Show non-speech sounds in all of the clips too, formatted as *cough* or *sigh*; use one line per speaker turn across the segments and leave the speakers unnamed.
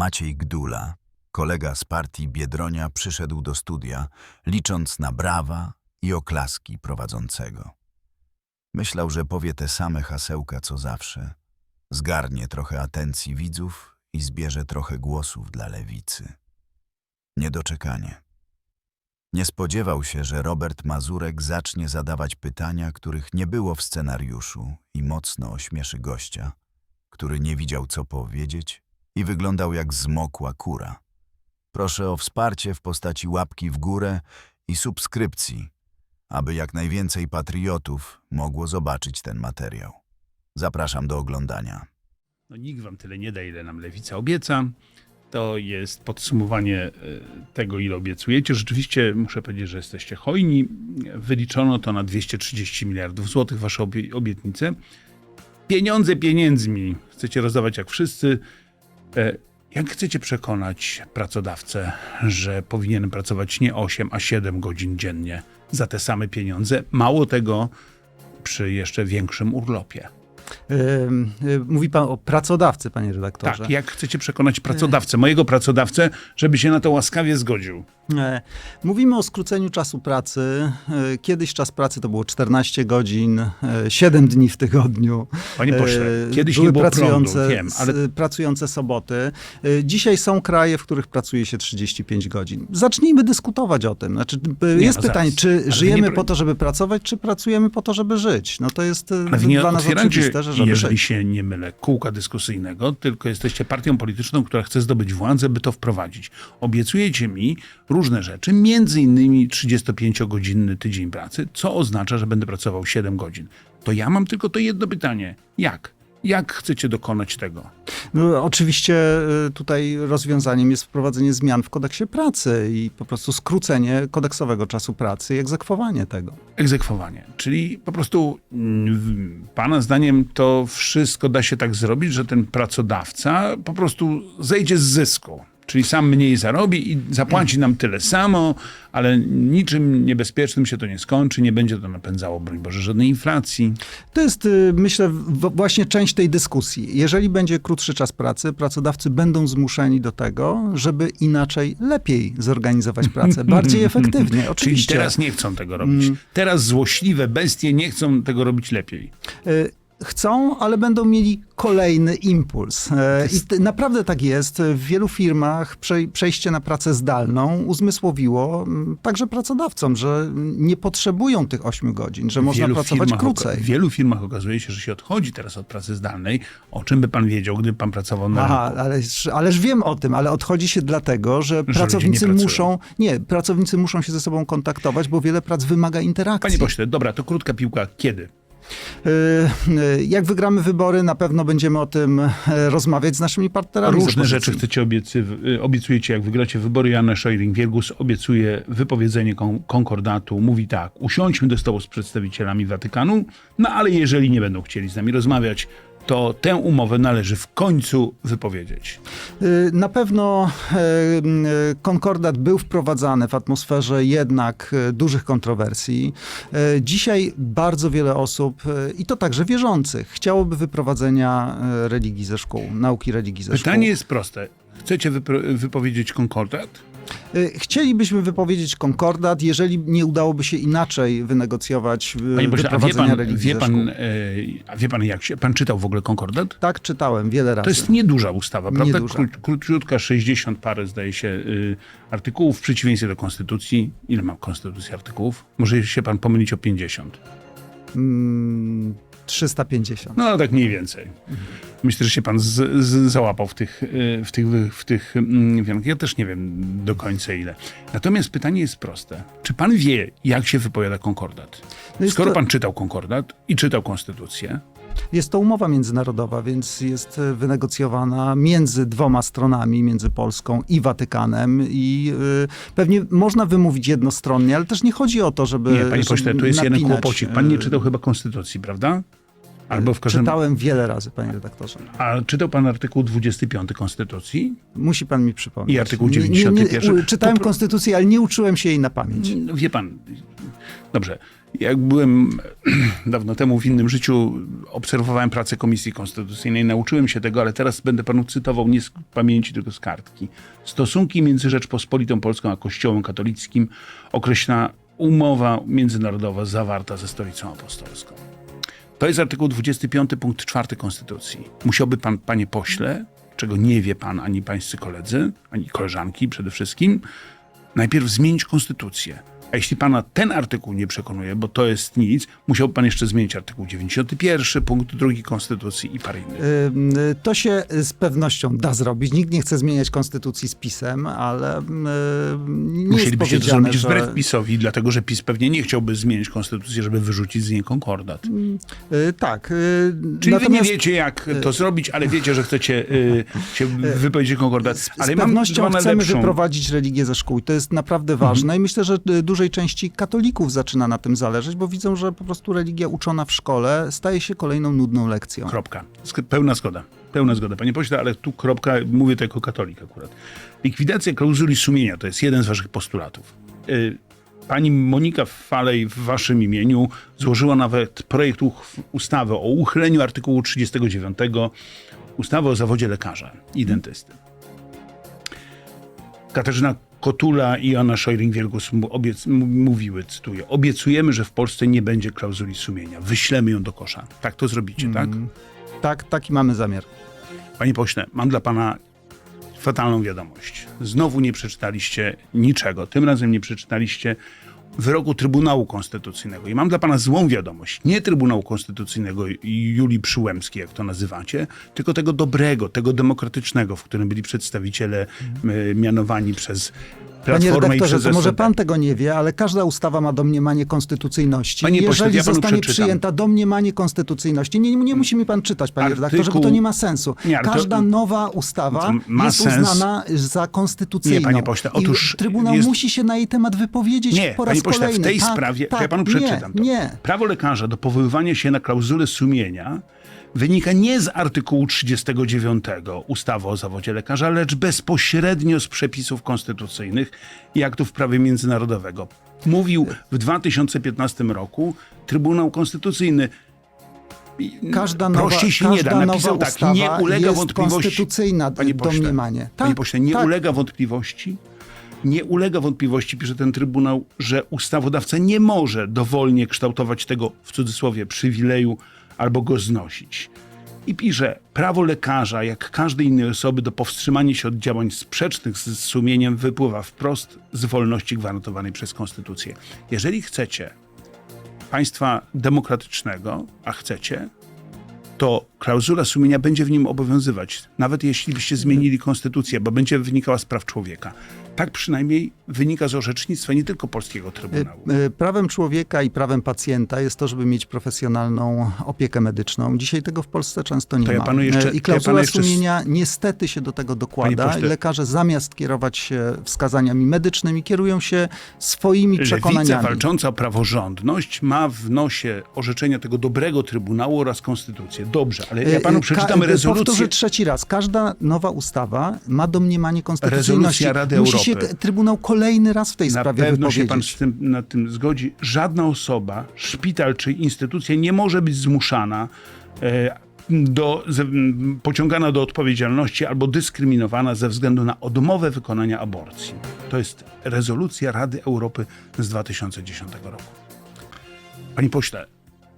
Maciej Gdula, kolega z partii Biedronia, przyszedł do studia, licząc na brawa i oklaski prowadzącego. Myślał, że powie te same hasełka co zawsze, zgarnie trochę atencji widzów i zbierze trochę głosów dla lewicy. Niedoczekanie. Nie spodziewał się, że Robert Mazurek zacznie zadawać pytania, których nie było w scenariuszu i mocno ośmieszy gościa, który nie widział co powiedzieć i wyglądał jak zmokła kura. Proszę o wsparcie w postaci łapki w górę i subskrypcji, aby jak najwięcej patriotów mogło zobaczyć ten materiał. Zapraszam do oglądania.
No, nikt wam tyle nie da, ile nam lewica obieca. To jest podsumowanie e, tego, ile obiecujecie. Rzeczywiście muszę powiedzieć, że jesteście hojni. Wyliczono to na 230 miliardów złotych, wasze obie- obietnice. Pieniądze pieniędzmi chcecie rozdawać jak wszyscy. E, Jak chcecie przekonać pracodawcę, że powinien pracować nie 8, a 7 godzin dziennie za te same pieniądze? Mało tego, przy jeszcze większym urlopie.
Y, Mówi pan o pracodawcy, panie redaktorze.
Tak, jak chcecie przekonać pracodawcę, mojego pracodawcę, żeby się na to łaskawie zgodził?
E, Mówimy o skróceniu czasu pracy. E, Kiedyś czas pracy to było 14 godzin, e, 7 dni w tygodniu.
Panie pośle,
E,
kiedyś
były
nie było
pracujące,
prądu, wiem, ale
pracujące soboty. E, Dzisiaj są kraje, w których pracuje się 35 godzin. Zacznijmy dyskutować o tym. Znaczy,
Nie,
jest
no
pytanie,
zaraz.
czy
Ale
żyjemy
nie-
po to, żeby pracować, czy pracujemy po to, żeby żyć? No to jest e,
ale
dla nas
otwieracie,
oczywiste, że
jeżeli się nie mylę, kółka dyskusyjnego, tylko jesteście partią polityczną, która chce zdobyć władzę, by to wprowadzić. Obiecujecie mi różne rzeczy, między innymi 35-godzinny tydzień pracy, co oznacza, że będę pracował 7 godzin. To ja mam tylko to jedno pytanie. Jak? Jak chcecie dokonać tego?
No, oczywiście y, tutaj rozwiązaniem jest wprowadzenie zmian w kodeksie pracy i po prostu skrócenie kodeksowego czasu pracy i egzekwowanie tego.
egzekwowanie. Czyli po prostu mm, Pana zdaniem to wszystko da się tak zrobić, że ten pracodawca po prostu zejdzie z zysku. Czyli sam mniej zarobi i zapłaci nam tyle samo, ale niczym niebezpiecznym się to nie skończy, nie będzie to napędzało, broń Boże, żadnej inflacji.
To jest, y, myślę, właśnie część tej dyskusji. Jeżeli będzie krótszy czas pracy, pracodawcy będą zmuszeni do tego, żeby inaczej, lepiej zorganizować pracę, bardziej *laughs* efektywnie.
Czyli
Oczywiście.
teraz nie chcą tego robić. Teraz złośliwe bestie nie chcą tego robić lepiej.
Chcą, ale będą mieli kolejny impuls. E, I t- naprawdę tak jest. W wielu firmach przej- przejście na pracę zdalną uzmysłowiło także pracodawcom, że nie potrzebują tych 8 godzin, że można pracować
firmach
krócej.
W wielu firmach okazuje się, że się odchodzi teraz od pracy zdalnej. O czym by pan wiedział, gdyby pan pracował na
Aha, ależ, ależ wiem o tym, ale odchodzi się dlatego, że
ludzie
pracownicy
nie
muszą, nie, pracownicy muszą się ze sobą kontaktować, bo wiele prac wymaga interakcji.
Panie pośle, dobra, to krótka piłka. Kiedy?
Y, y, Jak wygramy wybory, na pewno będziemy o tym e, rozmawiać z naszymi partnerami.
Różne rzeczy chcecie obiecy, y, obiecujecie, jak wygracie wybory. Janę Szojring-Wielgus obiecuje wypowiedzenie kon- konkordatu. Mówi tak, usiądźmy do stołu z przedstawicielami Watykanu, no ale jeżeli nie będą chcieli z nami rozmawiać, to tę umowę należy w końcu wypowiedzieć.
Y, Na pewno m, e, konkordat był wprowadzany w atmosferze jednak dużych kontrowersji. Dzisiaj bardzo wiele osób, i to także wierzących, chciałoby wyprowadzenia religii ze szkół, nauki religii ze
Pytanie
szkół.
jest proste. Chcecie wypowiedzieć konkordat?
Y, Chcielibyśmy wypowiedzieć konkordat, jeżeli nie udałoby się inaczej wynegocjować y,
Panie pośle, a wie pan, wie pan, e, a wie pan jak się, pan czytał w ogóle konkordat?
Tak, czytałem wiele razy.
To jest nieduża ustawa, prawda?
Nieduża.
Kró- Króciutka, 60 parę zdaje się y, artykułów, w przeciwieństwie do konstytucji. Ile ma konstytucja artykułów? Może się pan pomylić o 50.
Mm, 350.
No tak mniej więcej. Myślę, że się pan z, z, załapał w tych, y, w tych, w tych mm, wiankach. Ja też nie wiem do końca ile. Natomiast pytanie jest proste. Czy pan wie, jak się wypowiada konkordat?
No
Skoro
to-
pan czytał konkordat i czytał konstytucję,
Jest to umowa międzynarodowa, więc jest e, wynegocjowana między dwoma stronami, między Polską i Watykanem i y, pewnie można wymówić jednostronnie, ale też nie chodzi o to, żeby
Nie, panie pośle, tu jest jeden
napinać,
kłopocik. Pan nie
y,
czytał chyba konstytucji, prawda? Albo w każdym...
Czytałem wiele razy, panie redaktorze.
A czytał pan artykuł 25 Konstytucji?
Musi pan mi przypomnieć.
I artykuł
Nie- nie-
91.
Nie, u- czytałem konstytucję, ale nie uczyłem się jej na pamięć.
No, Wie pan, dobrze. Jak byłem *clears throat* dawno temu w innym życiu, obserwowałem pracę Komisji Konstytucyjnej, nauczyłem się tego, ale teraz będę panu cytował nie z pamięci, tylko z kartki. Stosunki między Rzeczpospolitą Polską a Kościołem katolickim określa umowa międzynarodowa zawarta ze Stolicą Apostolską. To jest artykuł 25 punkt 4 Konstytucji. Musiałby pan, panie pośle, czego nie wie pan ani pańscy koledzy, ani koleżanki przede wszystkim, najpierw zmienić konstytucję. A jeśli pana ten artykuł nie przekonuje, bo to jest nic, musiałby pan jeszcze zmienić artykuł 91, punkt 2 Konstytucji i parę innych.
Y, To się z pewnością da zrobić. Nikt nie chce zmieniać konstytucji z pisem, ale nie jest
Musielibyście to
powiedziane,
zrobić
że...
wbrew PiSowi, dlatego że PiS pewnie nie chciałby zmienić konstytucji, żeby wyrzucić z niej konkordat.
Y, Tak. y,
Czyli wy nie
natomiast
wiecie, jak to zrobić, ale wiecie, że chcecie y, *laughs* się wypowiedzieć konkordat. Ale
z
mam
pewnością
pana
chcemy
lepszą.
wyprowadzić religię ze szkół. To jest naprawdę ważne i myślę, że y, dużej części katolików zaczyna na tym zależeć, bo widzą, że po prostu religia uczona w szkole staje się kolejną nudną lekcją.
Kropka. Pełna zgoda. Pełna zgoda, panie pośle, ale tu kropka, mówię to jako katolik akurat. Likwidacja klauzuli sumienia to jest jeden z waszych postulatów. Y, Pani Monika Falej w waszym imieniu złożyła nawet projekt ustawy o uchyleniu artykułu 39 ustawy o zawodzie lekarza i dentysty. Katarzyna Kotula i Anna Szojring-Wielgus mówiły, cytuję, obiecujemy, że w Polsce nie będzie klauzuli sumienia. Wyślemy ją do kosza. Tak to zrobicie, tak?
Tak, taki mamy zamiar.
Panie pośle, mam dla pana fatalną wiadomość. Znowu nie przeczytaliście niczego. Tym razem nie przeczytaliście wyroku Trybunału Konstytucyjnego. I mam dla pana złą wiadomość. Nie Trybunału Konstytucyjnego i Julii Przyłębskiej, jak to nazywacie, tylko tego dobrego, tego demokratycznego, w którym byli przedstawiciele y, mianowani przez
Panie redaktorze, to może pan tego nie wie, ale każda ustawa ma domniemanie konstytucyjności.
Panie pośle,
Jeżeli
ja panu
zostanie
przeczytam.
przyjęta domniemanie konstytucyjności, nie, nie musi mi pan czytać, panie
Artykuł-
redaktorze, bo to nie ma sensu.
Nie, to-
Każda nowa ustawa
ma
jest
sens.
uznana za konstytucyjną.
Nie, panie pośle, otóż
I Trybunał
jest-
musi się na jej temat wypowiedzieć
Nie,
po raz
panie pośle,
kolejny.
w tej
tak,
sprawie,
tak,
ja panu przeczytam
nie,
to.
Nie,
Prawo lekarza do powoływania się na klauzulę sumienia wynika nie z artykułu 39 ustawy o zawodzie lekarza, lecz bezpośrednio z przepisów konstytucyjnych i aktów prawa międzynarodowego. Mówił w 2015 roku Trybunał Konstytucyjny.
Każda nowa,
Prościej się nie da.
nowa
Napisał tak, nie ulega
jest
wątpliwości.
konstytucyjna
Panie pośle,
domniemanie. Tak,
Panie pośle, nie
tak.
ulega wątpliwości, nie ulega wątpliwości, pisze ten Trybunał, że ustawodawca nie może dowolnie kształtować tego, w cudzysłowie, przywileju albo go znosić. I pisze, prawo lekarza, jak każdej innej osoby, do powstrzymania się od działań sprzecznych z sumieniem wypływa wprost z wolności gwarantowanej przez Konstytucję. Jeżeli chcecie państwa demokratycznego, a chcecie, to klauzula sumienia będzie w nim obowiązywać, nawet jeśli byście zmienili konstytucję, bo będzie wynikała z praw człowieka. Tak przynajmniej wynika z orzecznictwa nie tylko polskiego Trybunału.
Y, y, Prawem człowieka i prawem pacjenta jest to, żeby mieć profesjonalną opiekę medyczną. Dzisiaj tego w Polsce często nie
To ja
ma.
panu jeszcze-
Y,
to
I
ja
klauzula
panu jeszcze
sumienia niestety się do tego dokłada.
pośle-
Lekarze zamiast kierować się wskazaniami medycznymi, kierują się swoimi
Lewica
przekonaniami.
walcząca o praworządność ma w nosie orzeczenia tego dobrego Trybunału oraz konstytucję. Dobrze, ale ja panu przeczytam
ka-
rezolucję.
Powtórzę trzeci raz. Każda nowa ustawa ma domniemanie konstytucyjności.
Rezolucja Rady
Musi
Europy.
Się Trybunał kolejny raz w tej
Na
sprawie
pewno się pan z tym, na tym zgodzi. Żadna osoba, szpital czy instytucja nie może być zmuszana e, do, pociągana do odpowiedzialności albo dyskryminowana ze względu na odmowę wykonania aborcji. To jest rezolucja Rady Europy z 2010 roku. Panie pośle,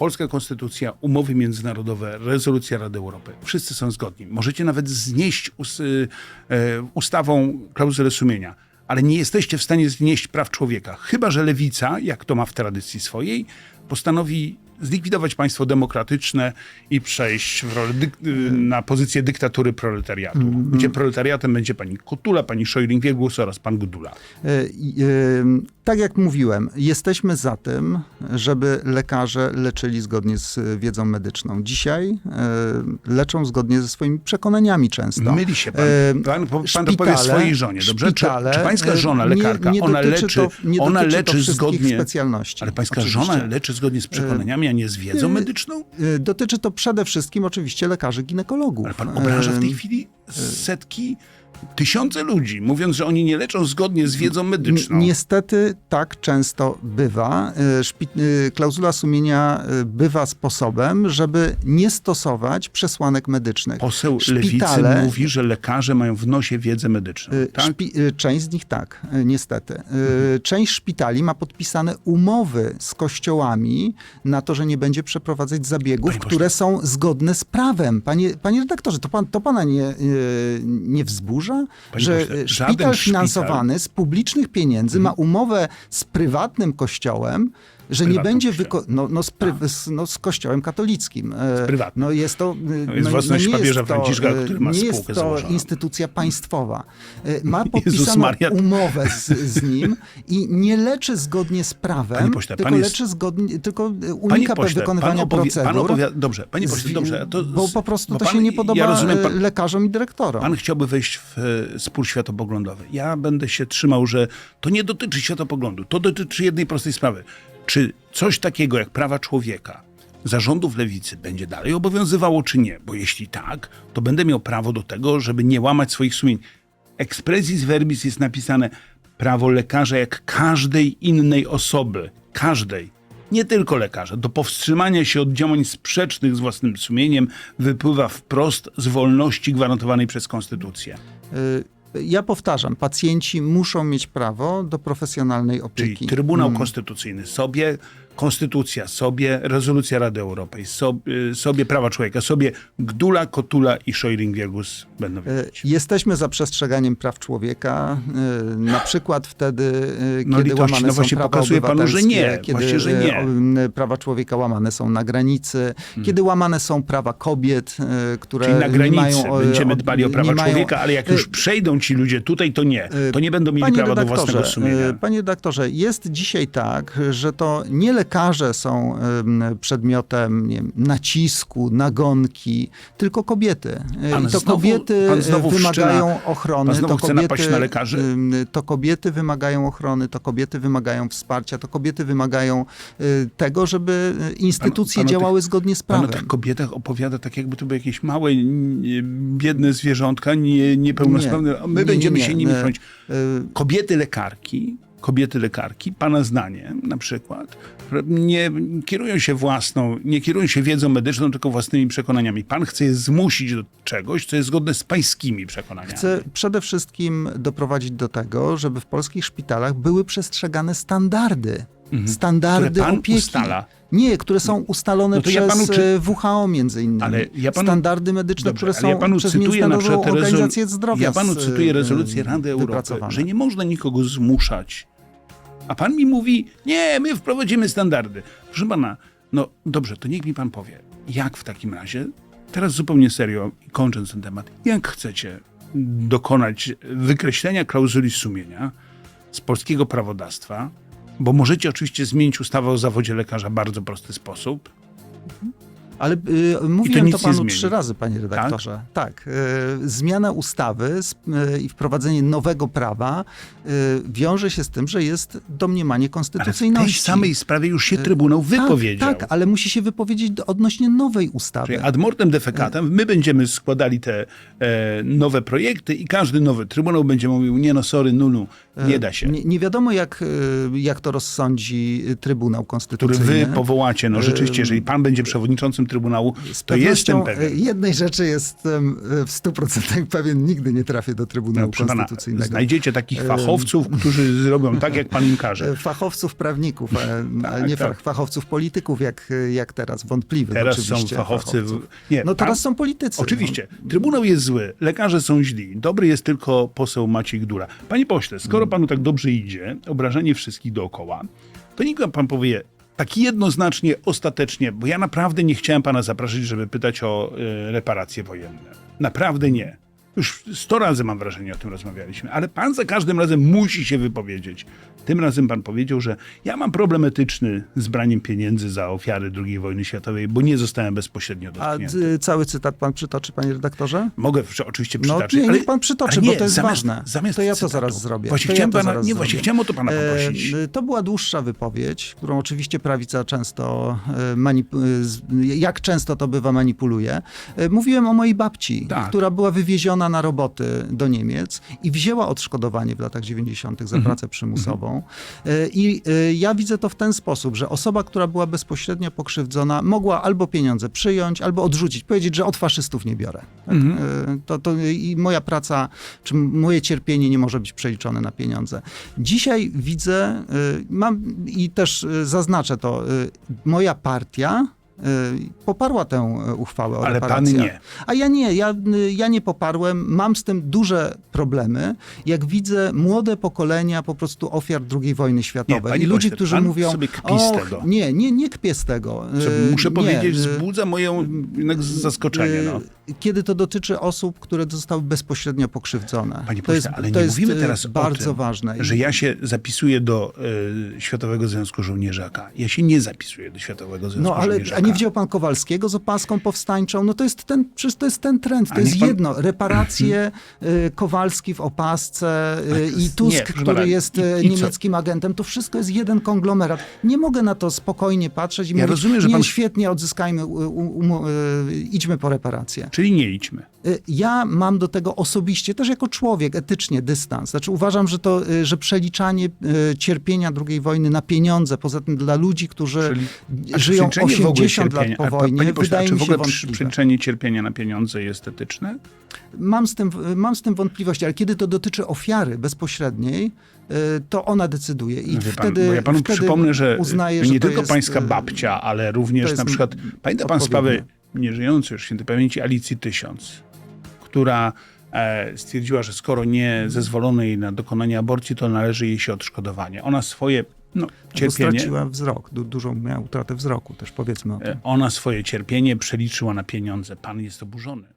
polska konstytucja, umowy międzynarodowe, rezolucja Rady Europy, wszyscy są zgodni. Możecie nawet znieść us, y, e, ustawą klauzulę sumienia, ale nie jesteście w stanie znieść praw człowieka. Chyba, że lewica, jak to ma w tradycji swojej, postanowi zlikwidować państwo demokratyczne i przejść y, na pozycję dyktatury proletariatu, gdzie proletariatem będzie pani Kotula, pani Szojring-Wielgus oraz pan Gudula.
E, Tak jak mówiłem, jesteśmy za tym, żeby lekarze leczyli zgodnie z e, wiedzą medyczną. Dzisiaj e, leczą zgodnie ze swoimi przekonaniami często.
Myli się pan.
E,
Pan, pan to
szpitale-
powie swojej żonie, dobrze? Czy,
szpitale,
czy pańska
e,
żona,
nie-
lekarka,
nie
ona
dotyczy
leczy,
to- nie
ona
to
leczy zgodnie...
specjalności.
Ale pańska
Oczywiście.
żona leczy zgodnie z przekonaniami, a nie z wiedzą medyczną?
Dotyczy to przede wszystkim oczywiście lekarzy ginekologów.
Ale pan obraża w tej chwili setki tysiące ludzi, mówiąc, że oni nie leczą zgodnie z wiedzą medyczną.
Ni- Niestety tak często bywa. Szpi- y, klauzula sumienia y, bywa sposobem, żeby nie stosować przesłanek medycznych.
Poseł
Szpitale-
lewicy mówi, że lekarze mają w nosie wiedzę medyczną. Tak?
Część z nich tak, niestety.
Mhm.
Część szpitali ma podpisane umowy z kościołami na to, że nie będzie przeprowadzać zabiegów,
Panie pośle.
które są zgodne z prawem. Panie, panie redaktorze, to, pan, to pana nie, nie wzburza,
Panie
że
pośle, żaden
szpital
szpital-
finansowany z publicznych pieniędzy ma umowę z prywatnym kościołem, że nie będzie wyko- no, no, z pry- z, no, z kościołem katolickim. E,
prywatnym.
No jest to...
To jest
no,
własność
no nie
papieża
jest to,
Franciszka,
y,
który ma
Nie jest to
założoną.
instytucja państwowa. Ma podpisaną umowę z, z nim i nie leczy zgodnie z prawem,
pośle,
tylko
pan jest-
leczy zgodnie, tylko unika
pośle,
wykonywania
pan, opowie, pan
procedur.
opowiada, dobrze, panie pośle,
z-
dobrze. To,
bo po prostu
bo
to
pan-
się nie podoba
Ja rozumiem, pan,
lekarzom i dyrektorom.
pan chciałby wejść w e, spór światopoglądowy. Ja będę się trzymał, że to nie dotyczy światopoglądu, to dotyczy jednej prostej sprawy. Czy coś takiego jak prawa człowieka zarządów lewicy będzie dalej obowiązywało, czy nie? Bo jeśli tak, to będę miał prawo do tego, żeby nie łamać swoich sumień. Expressis verbis jest napisane prawo lekarza jak każdej innej osoby. Każdej. Nie tylko lekarza. Do powstrzymania się od działań sprzecznych z własnym sumieniem wypływa wprost z wolności gwarantowanej przez Konstytucję.
Y, Ja powtarzam, pacjenci muszą mieć prawo do profesjonalnej
Czyli
opieki.
Trybunał
Mm.
Konstytucyjny sobie, Konstytucja sobie, rezolucja Rady Europejskiej sobie, sobie prawa człowieka sobie, Gdula, Kotula i Szojring-Wiegus będą
Y,
wiedzieć.
Jesteśmy za przestrzeganiem praw człowieka, y, na przykład wtedy, y,
No
kiedy
litości,
łamane
no
są
właśnie
prawa
pokazuje panu, że nie,
kiedy
właśnie, że nie. Hmm.
y, prawa człowieka łamane są na granicy, kiedy łamane są prawa kobiet, y, które
Czyli na granicy
mają, y,
będziemy dbali o prawa
mają-
człowieka, ale jak już
Y,
przejdą ci ludzie tutaj, to nie. To nie będą mieli
Panie
prawa do własnego sumienia.
e, Panie redaktorze, jest dzisiaj tak, że to nie lekarze są em, przedmiotem nie wiem, nacisku, nagonki, tylko kobiety. E,
Pan
I to
znowu-
kobiety
pan znowu
wymagają
wszczyna-
ochrony.
pan
to
chce
kobiety,
na lekarzy?
To kobiety wymagają ochrony, to kobiety wymagają wsparcia, to kobiety wymagają e, tego, żeby e, instytucje
pan tych-
działały zgodnie z
Pan o
prawem.
tych kobietach opowiada tak, jakby to były jakieś małe, nie, biedne zwierzątka, nie, niepełnosprawne. A My
Nie, nie,
będziemy
nie,
się nimi
nie.
chronić.
E,
Kobiety lekarki, kobiety lekarki, pana zdanie na przykład, nie kierują się własną, nie kierują się wiedzą medyczną, tylko własnymi przekonaniami. Pan chce je zmusić do czegoś, co jest zgodne z pańskimi przekonaniami.
Chcę przede wszystkim doprowadzić do tego, żeby w polskich szpitalach były przestrzegane standardy. Standardy
Mhm. Które pan
opieki.
ustala.
Nie, które są ustalone
No to ja
przez
panu czy-
e, WHO między innymi.
Ale ja panu-
Standardy medyczne,
Dobrze,
które są
ja panu
przez
cytuję na przykład rezol-
Organizację Zdrowia
Ja panu cytuję
e,
rezolucję Rady Europy, że nie można nikogo zmuszać. A pan mi mówi, nie, my wprowadzimy standardy. Proszę pana, no dobrze, to niech mi pan powie, jak w takim razie, teraz zupełnie serio, kończąc ten temat, jak chcecie dokonać wykreślenia klauzuli sumienia z polskiego prawodawstwa, bo możecie oczywiście zmienić ustawę o zawodzie lekarza w bardzo prosty sposób,
Ale y, mówiłem to,
nie
panu trzy razy, panie redaktorze. Tak. y, zmiana ustawy y, i wprowadzenie nowego prawa y, wiąże się z tym, że jest domniemanie
ale w tej
konstytucyjności.
samej sprawie już się Trybunał wypowiedział.
Tak, tak, ale musi się wypowiedzieć do, odnośnie nowej ustawy.
Czyli ad mortem defecatem my będziemy składali te e, nowe projekty i każdy nowy trybunał będzie mówił, nie no, sorry, nunu, nie da się.
Nie, nie wiadomo, jak, y, jak to rozsądzi y, Trybunał
Który
Konstytucyjny.
wy powołacie. No rzeczywiście, jeżeli pan będzie przewodniczącym Trybunału, to jestem pewien.
Jednej rzeczy jestem w 100% *laughs* pewien, nigdy nie trafię do Trybunału
No, proszę pana,
Konstytucyjnego.
znajdziecie takich fachowców, którzy zrobią tak, jak pan im każe.
Fachowców prawników, *laughs*
Tak,
nie
tak.
fachowców polityków, jak, jak teraz, wątpliwych
Teraz są
oczywiście
fachowcy. W... Nie,
No teraz
tam-
są politycy.
Oczywiście. Trybunał jest zły, lekarze są źli. Dobry jest tylko poseł Maciej Gdula. Panie pośle, skoro. Panu tak dobrze idzie, obrażanie wszystkich dookoła, to niech pan powie tak jednoznacznie, ostatecznie, bo ja naprawdę nie chciałem pana zapraszać, żeby pytać o e, reparacje wojenne. Naprawdę nie. Już sto razy mam wrażenie o tym rozmawialiśmy, ale pan za każdym razem musi się wypowiedzieć. Tym razem pan powiedział, że ja mam problem etyczny z braniem pieniędzy za ofiary II wojny światowej, bo nie zostałem bezpośrednio
A
dotknięty.
y, cały cytat pan przytoczy, panie redaktorze?
Mogę oczywiście
No,
przytaczyć.
nie,
ale,
niech pan przytoczy,
ale
bo
nie,
to jest
zamiast,
ważne.
Zamiast
To ja to
cytatu.
zaraz zrobię.
Właśnie
To ja
chciałem
to
pana,
zaraz
nie, właśnie chciałem o to pana poprosić.
E, To była dłuższa wypowiedź, którą oczywiście prawica często e, e, jak często to bywa manipuluje. E, Mówiłem o mojej babci,
Tak.
która była wywieziona na roboty do Niemiec i wzięła odszkodowanie w latach 90. za pracę przymusową. E, I e, ja widzę to w ten sposób, że osoba, która była bezpośrednio pokrzywdzona, mogła albo pieniądze przyjąć, albo odrzucić, powiedzieć, że od faszystów nie biorę. Tak? E, To, to I moja praca, czy moje cierpienie nie może być przeliczone na pieniądze. Dzisiaj widzę, mam i też zaznaczę to, moja partia poparła tę y, uchwałę o
Ale pan
reparacjach.
nie.
A ja nie, ja, y, ja nie poparłem, mam z tym duże problemy, jak widzę młode pokolenia po prostu ofiar II wojny światowej.
panie
I
pośle,
którzy
pan
mówią,
sobie kpi z tego.
nie, nie, nie kpię z tego. Y,
muszę
nie,
powiedzieć,
y,
wzbudza moje jednak zaskoczenie. No.
Y, Kiedy to dotyczy osób, które zostały bezpośrednio pokrzywdzone.
Panie pośle,
jest,
ale
to
nie
jest
mówimy
y,
teraz o
bardzo
tym,
ważne.
Że ja się zapisuję do y, Światowego Związku Żołnierzaka. Ja się nie zapisuję do Światowego Związku
No ale
Żołnierzaka.
a nie widział pan Kowalskiego z opaską powstańczą? No to jest ten, przecież to jest ten trend, to
A
jest
pan-
jedno. Reparacje, y, Kowalski w opasce y, i
nie,
Tusk,
proszę
który jest
i-
y,
i co?
niemieckim agentem, to wszystko jest jeden konglomerat. Nie mogę na to spokojnie patrzeć i
Ja
mówić,
rozumiem, że
nie,
pan-
świetnie, odzyskajmy, y, idźmy po reparacje.
Czyli nie idźmy.
Y, Ja mam do tego osobiście, też jako człowiek, etycznie dystans. Znaczy uważam, że to, y, że przeliczanie y, cierpienia II wojny na pieniądze, poza tym dla ludzi, którzy
Czyli
żyją
przeliczenie w ogóle
80 lat po wojnie,
panie pośle,
wydaje
czy
mi
w
się
ogóle przy-
wątpliwe.
przeliczenie cierpienia na pieniądze jest etyczne?
Mam z, tym, mam z tym wątpliwości, ale kiedy to dotyczy ofiary bezpośredniej, to ona decyduje i
Wie pan,
wtedy
bo ja panu
wtedy
przypomnę, że
uznaję,
nie
że
tylko
jest,
pańska babcia, ale również na przykład, pamięta pan sprawę. Nieżyjącej już świętej pamięci Alicji Tysiąc, która e, stwierdziła, że skoro nie zezwolono jej na dokonanie aborcji, to należy jej się odszkodowanie. Ona swoje no, cierpienie,
straciła wzrok, du, dużą miała utratę wzroku też, powiedzmy o tym.
e, ona swoje cierpienie przeliczyła na pieniądze. Pan jest oburzony.